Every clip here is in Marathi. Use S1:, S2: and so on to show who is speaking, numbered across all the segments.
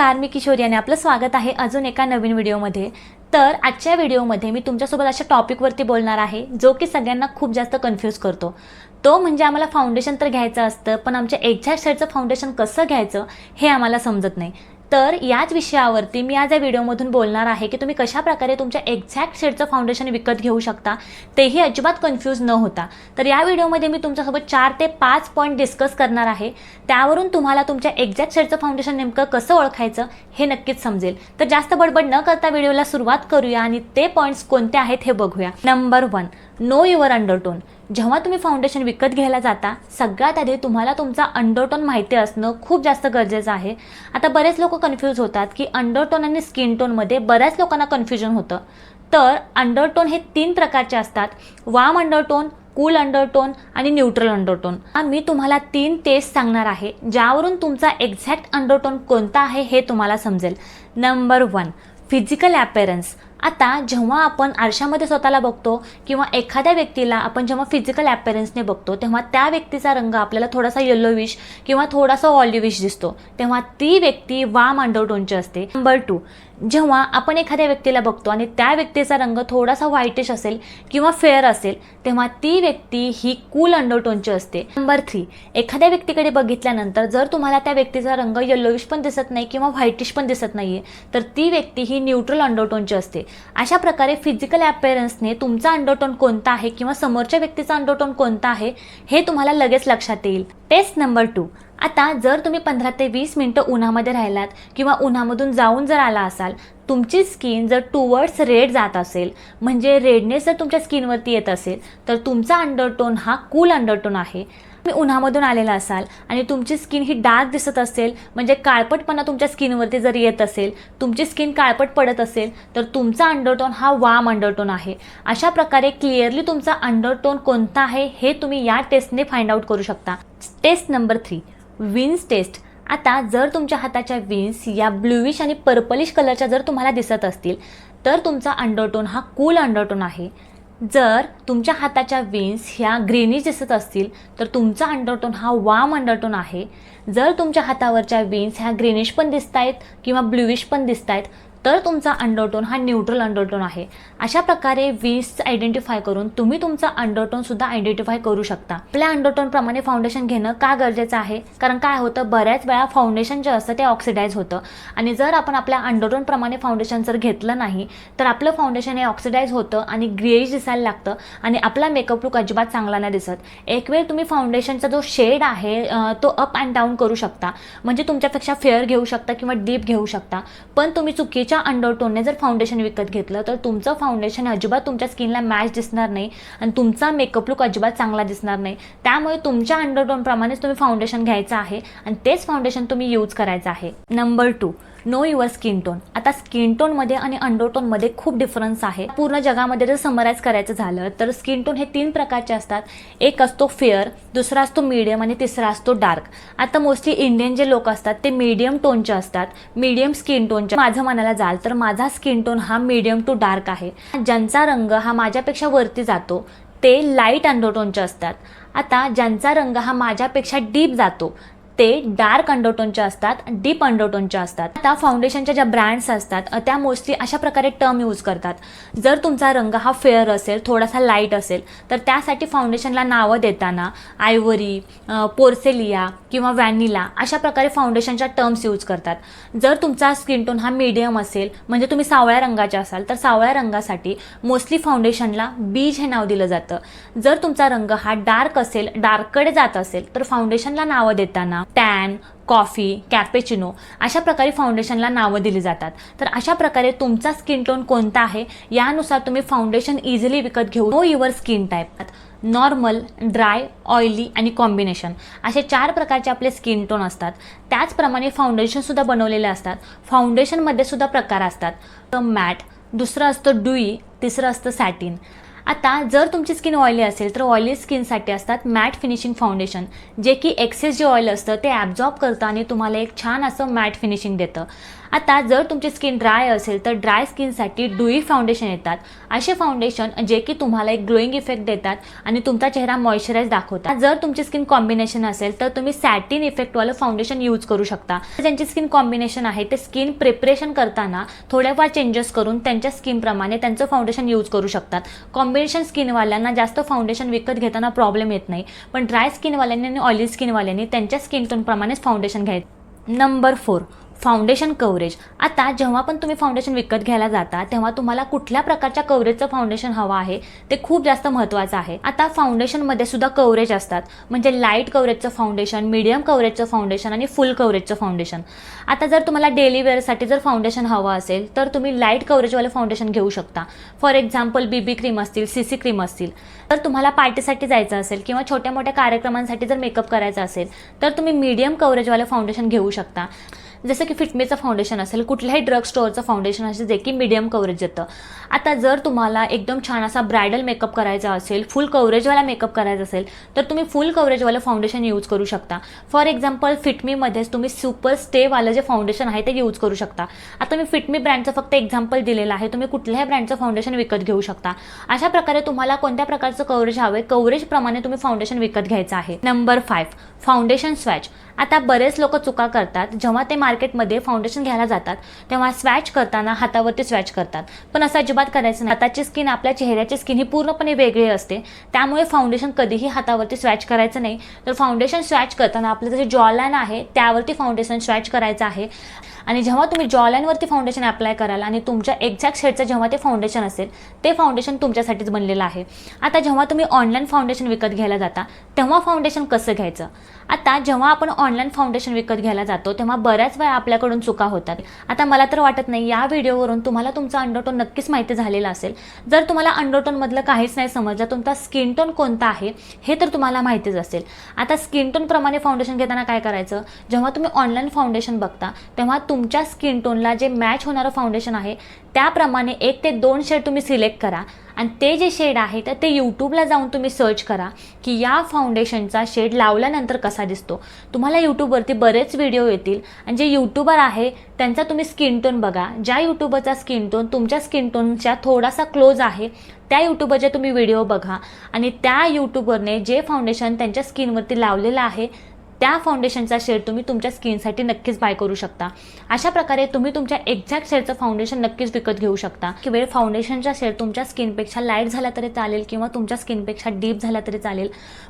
S1: नमस्कार मी किशोरी आणि आपलं स्वागत आहे अजून एका नवीन व्हिडिओमध्ये. तर आजच्या व्हिडिओमध्ये मी तुमच्यासोबत अशा टॉपिकवरती बोलणार आहे जो की सगळ्यांना खूप जास्त कन्फ्यूज करतो. तो म्हणजे आम्हाला फाउंडेशन तर घ्यायचं असतं पण आमच्या एक्झॅक्ट शेडचं फाउंडेशन कसं घ्यायचं हे आम्हाला समजत नाही. तर याच विषयावरती मी आज या व्हिडिओमधून बोलणार आहे की तुम्ही कशा प्रकारे तुमच्या एक्झॅक्ट शेडचं फाउंडेशन विकत घेऊ शकता तेही अजिबात कन्फ्यूज न होता. तर या व्हिडिओमध्ये मी तुमच्यासोबत चार ते पाच पॉईंट डिस्कस करणार आहे. त्यावरून तुम्हाला तुमच्या एक्झॅक्ट शेडचं फाउंडेशन नेमकं कसं ओळखायचं हे नक्कीच समजेल. तर जास्त बडबड न करता व्हिडिओला सुरुवात करूया आणि ते पॉईंट्स कोणते आहेत हे बघूया. Number one know your undertone जेव्हा तुम्ही फाउंडेशन विकत घ्यायला जाता सगळ्यात आधी तुम्हाला तुमचा अंडरटोन माहिती असणं खूप जास्त गरजेचं आहे. आता बरेच लोक कन्फ्यूज होतात की अंडरटोन आणि स्किन टोनमध्ये बऱ्याच लोकांना कन्फ्युजन होतं. तर अंडरटोन हे तीन प्रकारचे असतात. वाम अंडरटोन कूल अंडरटोन आणि न्यूट्रल अंडरटोन मी तुम्हाला तीन टेस्ट सांगणार आहे ज्यावरून तुमचा एक्झॅक्ट अंडरटोन कोणता आहे हे तुम्हाला समजेल. नंबर वन फिजिकल ॲपेरन्स आता जेव्हा आपण आरशामध्ये स्वतःला बघतो किंवा एखाद्या व्यक्तीला आपण जेव्हा फिजिकल ॲपेरन्सने बघतो तेव्हा त्या व्यक्तीचा रंग आपल्याला थोडासा येलोविश किंवा थोडासा ऑलिविश दिसतो. तेव्हा ती व्यक्ती वाम अंडरटोनची असते. नंबर टू जेव्हा आपण एखाद्या व्यक्तीला बघतो आणि त्या व्यक्तीचा रंग थोडासा व्हाईटिश असेल किंवा फेअर असेल तेव्हा ती व्यक्ती ही कूल अंडरटोनची असते. नंबर थ्री एखाद्या व्यक्तीकडे बघितल्यानंतर जर तुम्हाला त्या व्यक्तीचा रंग येलोविश पण दिसत नाही किंवा व्हाईटिश पण दिसत नाही आहे तर ती व्यक्ती ही न्यूट्रल अंडरटोनची असते. अशा प्रकारे फिजिकल अपेअरन्सने तुमचा अंडरटोन कोणता आहे किंवा समोरच्या व्यक्तीचा अंडरटोन कोणता आहे हे तुम्हाला लगेच लक्षात येईल. Test number two. आता जर तुम्ही पंधरा ते वीस मिनटं उन्हामध्ये राहिलात किंवा उन्हामधून जाऊन जर आला असाल तुमची स्किन जर टुवर्ड्स रेड जात असेल म्हणजे रेडनेस जर तुमच्या स्किनवरती येत असेल तर तुमचा अंडरटोन हा कूल अंडरटोन आहे. तुम्ही उन्हामधून आलेला असाल आणि तुमची स्किन ही डार्क दिसत असेल म्हणजे काळपटपणा तुमच्या स्किनवरती जर येत असेल तुमची स्किन काळपट पडत असेल तर तुमचा अंडरटोन हा वाम अंडरटोन आहे. अशा प्रकारे क्लिअरली तुमचा अंडरटोन कोणता आहे हे तुम्ही या टेस्टने फाइंड आउट करू शकता. Test number three veins test आता जर तुमच्या हाताच्या विन्स या ब्लूविश आणि पर्पलिश कलरच्या जर तुम्हाला दिसत असतील तर तुमचा अंडरटोन हा कूल अंडरटोन आहे. जर तुमच्या हाताच्या विन्स ह्या ग्रेनीज दिसत असतील तर तुमचा अंडरटोन हा वाम अंडरटोन आहे. जर तुमच्या हातावरच्या विन्स ह्या ग्रेनिश पण दिसत आहेत किंवा ब्ल्यूइश पण दिसत आहेत तर तुमचा अंडरटोन हा न्यूट्रल अंडरटोन आहे. अशा प्रकारे वीस आयडेंटिफाय करून तुम्ही तुमचा अंडरटोनसुद्धा आयडेंटिफाय करू शकता. आपल्या अंडरटोनप्रमाणे फाउंडेशन घेणं का गरजेचं आहे? कारण काय होतं? बऱ्याच वेळा फाउंडेशन जे असतं ते ऑक्सिडाईज होतं. आणि जर आपण आपल्या अंडरटोनप्रमाणे फाउंडेशन जर घेतलं नाही तर आपलं फाउंडेशन हे ऑक्सिडाईज होतं आणि ग्रेज दिसायला लागतं आणि आपला मेकअप लुक अजिबात चांगला नाही दिसत. एक वेळ तुम्ही फाउंडेशनचा जो शेड आहे तो अप अँड डाऊन करू शकता. म्हणजे तुमच्यापेक्षा फेअर घेऊ शकता किंवा डीप घेऊ शकता. पण तुम्ही चुकीच्या अंडरटोनने जर फाउंडेशन विकत घेतलं तर तुमचं फाउंडेशन अजिबात तुमच्या स्किनला मॅच दिसणार नाही आणि तुमचा मेकअप लुक अजिबात चांगला दिसणार नाही. त्यामुळे तुमच्या अंडरटोनप्रमाणेच तुम्ही फाउंडेशन घ्यायचं आहे आणि तेच फाउंडेशन तुम्ही यूज करायचं आहे. Number two know your skin tone आता स्किन टोनमध्ये आणि अंडरटोनमध्ये खूप डिफरन्स आहे. पूर्ण जगामध्ये जर समराईज करायचं झालं तर स्किन टोन हे तीन प्रकारचे असतात. एक असतो फेअर दुसरा असतो मीडियम आणि तिसरा असतो डार्क आता मोस्टली इंडियन जे लोक असतात ते मीडियम टोनचे असतात. मीडियम स्किन टोनचे माझं म्हणायला जाल तर माझा स्किन टोन हा मीडियम टू डार्क आहे. ज्यांचा रंग हा माझ्यापेक्षा वरती जातो ते लाइट अंडरटोनचे असतात. आता ज्यांचा रंग हा माझ्यापेक्षा डीप जातो ते डार्क अंडरटोनच्या असतात डीप अंडरटोनच्या असतात. आता फाउंडेशनच्या ज्या ब्रँड्स असतात त्या मोस्टली अशा प्रकारे टर्म यूज करतात. जर तुमचा रंग हा फेअर असेल थोडासा लाइट असेल तर त्यासाठी फाउंडेशनला नावं देताना आयवरी पोर्सेलिया किंवा व्हॅनिला अशा प्रकारे फाउंडेशनच्या टर्म्स यूज करतात. जर तुमचा स्किन टोन हा मीडियम असेल म्हणजे तुम्ही सावळ्या रंगाचे असाल तर सावळ्या रंगासाठी मोस्टली फाउंडेशनला बीज हे नाव दिलं जातं. जर तुमचा रंग हा डार्क असेल डार्ककडे जात असेल तर फाउंडेशनला नावं देताना टॅन कॉफी कॅपेचिनो अशा प्रकारे फाउंडेशनला नावं दिली जातात. तर अशा प्रकारे तुमचा स्किन टोन कोणता आहे यानुसार तुम्ही फाउंडेशन इझिली विकत घेऊ. Know your skin type normal dry oily आणि कॉम्बिनेशन असे चार प्रकारचे आपले स्किन टोन असतात. त्याचप्रमाणे फाउंडेशनसुद्धा बनवलेले असतात. फाउंडेशनमध्ये सुद्धा प्रकार असतात. तर मॅट दुसरं असतं डुई तिसरं असतं सॅटिन आता जर तुमची स्किन ऑइली असेल तर ऑइली स्किनसाठी असतात मॅट फिनिशिंग फाउंडेशन जे की एक्सेस जे ऑइल असतं ते ॲब्झॉर्ब करतं आणि तुम्हाला एक छान असं मॅट फिनिशिंग देतं. आता जर तुमची स्किन ड्राय असेल तर ड्राय स्किनसाठी डुई फाउंडेशन येतात. असे फाउंडेशन जे की तुम्हाला एक ग्लोईंग इफेक्ट देतात आणि तुमचा चेहरा मॉइश्चराईज दाखवतात. जर तुमची स्किन कॉम्बिनेशन असेल तर तुम्ही सॅटिन इफेक्टवालं फाउंडेशन यूज करू शकता. ज्यांची स्किन कॉम्बिनेशन आहे ते स्किन प्रिपरेशन करताना थोड्याफार चेंजेस करून त्यांच्या स्किनप्रमाणे त्यांचं फाउंडेशन यूज करू शकतात. कॉम्बिनेशन स्किनवाल्यांना जास्त फाउंडेशन विकत घेताना प्रॉब्लेम येत नाही. पण ड्राय स्किनवाल्यांनी आणि ऑइली स्किनवाल्यांनी त्यांच्या स्किन टोनप्रमाणेच फाउंडेशन घ्यायचं. नंबर फोर फाउंडेशन कव्हरेज आता जेव्हा पण तुम्ही फाउंडेशन विकत घ्यायला जाता तेव्हा तुम्हाला कुठल्या प्रकारच्या कव्हरेजचं फाउंडेशन हवं आहे ते खूप जास्त महत्त्वाचं आहे. आता फाउंडेशनमध्ये सुद्धा कव्हरेज असतात. म्हणजे लाइट कव्हरेजचं फाउंडेशन मीडियम कव्हरेजचं फाउंडेशन आणि फुल कव्हरेजचं फाउंडेशन आता जर तुम्हाला डेली वेअरसाठी जर फाउंडेशन हवं असेल तर तुम्ही लाइट कव्हरेजवाले फाउंडेशन घेऊ शकता. For example B B cream असतील सी सी क्रीम असतील. तर तुम्हाला पार्टीसाठी जायचं असेल किंवा छोट्या मोठ्या कार्यक्रमांसाठी जर मेकअप करायचा असेल तर तुम्ही मीडियम कव्हरेजवालं फाउंडेशन घेऊ शकता. जसं की फिटमीचं फाउंडेशन असेल कुठल्याही ड्रग स्टोअरचं फाउंडेशन असेल जे की मीडियम कव्हरेज येतं आता जर तुम्हाला एकदम छान असा ब्रायडल मेकअप करायचा असेल फुल कव्हरेजवाला मेकअप करायचा असेल तर तुम्ही फुल कव्हरेजवालं फाउंडेशन यूज करू शकता. फॉर एक्झाम्पल फिटमीमध्येच तुम्ही सुपर स्टेवालं जे फाउंडेशन आहे ते यूज करू शकता. आता मी फिटमी ब्रँडचं फक्त एक्झाम्पल दिलेलं आहे तुम्ही कुठल्याही ब्रँडचं फाउंडेशन विकत घेऊ शकता. अशा प्रकारे तुम्हाला कोणत्या प्रकारचं कव्हरेज हवं कव्हरेजप्रमाणे तुम्ही फाउंडेशन विकत घ्यायचं आहे. नंबर फाईव्ह फाउंडेशन स्वॅच आता बरेच लोक चुका करतात जेव्हा ते मार्केटमध्ये फाउंडेशन घ्यायला जातात तेव्हा स्वॅच करताना हातावरती स्वॅच करतात. पण असं अजिबात करायचं नाही. हाताची स्किन आपल्या चेहऱ्याची स्किन ही पूर्णपणे वेगळी असते. त्यामुळे फाउंडेशन कधीही हातावरती स्वॅच करायचं नाही. तर फाउंडेशन स्वॅच करताना आपलं जे जॉलाईन आहे त्यावरती फाउंडेशन स्वॅच करायचं आहे. आणि जेव्हा तुम्ही जॉलाईनवरती फाउंडेशन अप्लाय कराल आणि तुमच्या एक्झॅक्ट शेडचं जेव्हा ते फाउंडेशन असेल ते फाउंडेशन तुमच्यासाठीच बनलेलं आहे. आता जेव्हा तुम्ही ऑनलाईन फाउंडेशन विकत घ्यायला जाता तेव्हा फाउंडेशन कसं घ्यायचं? आता जेव्हा आपण ऑनलाईन फाउंडेशन विकत घ्यायला जातो तेव्हा बऱ्याच वेळा आपल्याकडून चुका होतात. आता मला तर वाटत नाही या व्हिडिओवरून तुम्हाला तुमचा अंडरटोन नक्कीच माहिती झालेला असेल. जर तुम्हाला अंडरटोनमधलं काहीच नाही समजलं तुमचा स्किन टोन कोणता आहे हे तर तुम्हाला माहितीच असेल. आता स्किन टोनप्रमाणे फाउंडेशन घेताना काय करायचं? जेव्हा तुम्ही ऑनलाईन फाउंडेशन बघता तेव्हा तुमच्या स्किन टोनला जे मॅच होणारं फाउंडेशन आहे त्याप्रमाणे एक ते दोन शेड तुम्ही सिलेक्ट करा. आणि ते जे शेड आहे तर ते यूट्यूबला जाऊन तुम्ही सर्च करा की या फाउंडेशनचा शेड लावल्यानंतर कसा दिसतो. तुम्हाला यूट्यूबवरती बरेच व्हिडिओ येतील. आणि जे यूट्यूबर आहे त्यांचा तुम्ही स्किन टोन बघा. ज्या यूट्यूबरचा स्किन टोन तुमच्या स्किन टोनच्या थोडासा क्लोज आहे त्या यूट्यूबरचे तुम्ही व्हिडिओ बघा. आणि त्या यूट्यूबरने जे फाउंडेशन त्यांच्या स्किनवरती लावलेलं आहे त्या फाउंडेशनचा शेड तुम्ही तुमच्या स्किनसाठी नक्कीच बाय करू शकता. अशा प्रकारे तुम्ही तुमच्या एक्झॅक्ट शेडचं फाउंडेशन नक्कीच विकत घेऊ शकता. की वेळ फाउंडेशनचा शेड तुमच्या स्किनपेक्षा लाइट झाला तरी चालेल किंवा तुमच्या स्किनपेक्षा डीप झाला तरी चालेल.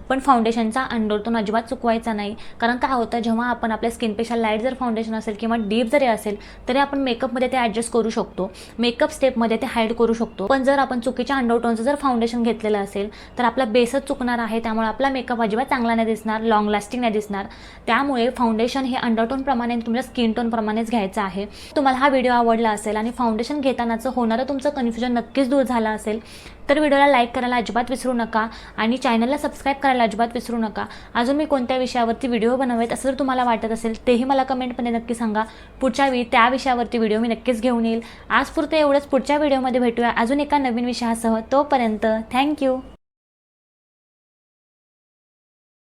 S1: पण फाउंडेशनचा अंडरटोन अजिबात चुकवायचा नाही. कारण काय होतं जेव्हा आपण आपल्या स्किनपेक्षा लाइट जर फाउंडेशन असेल किंवा डीप जरी असेल तरी आपण मेकअपमध्ये ते ॲडजस्ट करू शकतो. मेकअप स्टेपमध्ये ते हाईड करू शकतो. पण जर आपण चुकीच्या अंडरटोनचं जर फाउंडेशन घेतलेलं असेल तर आपला बेसच चुकणार आहे. त्यामुळे आपला मेकअप अजिबात चांगला नाही दिसणार लॉंग लास्टिंग नाही दिसणार. त्यामुळे फाउंडेशन हे अंडरटोनप्रमाणे तुमच्या स्किन टोनप्रमाणेच घ्यायचं आहे. तुम्हाला हा व्हिडिओ आवडला असेल आणि फाउंडेशन घेतानाचं होणारं तुमचं कन्फ्युजन नक्कीच दूर झालं असेल तर व्हिडिओला लाईक करायला अजिबात विसरू नका आणि चॅनलला सबस्क्राईब करायला अजिबात विसरू नका. अजून मी कोणत्या विषयावरती व्हिडिओ बनवेत असं जर तुम्हाला वाटत असेल तेही मला कमेंटमध्ये नक्की सांगा. पुढच्या वेळी त्या विषयावरती व्हिडिओ मी नक्कीच घेऊन येईल. आज पुरतं एवढंच पुढच्या व्हिडिओमध्ये भेटूया. अजून एका नवीन विषयासह तोपर्यंत थँक्यू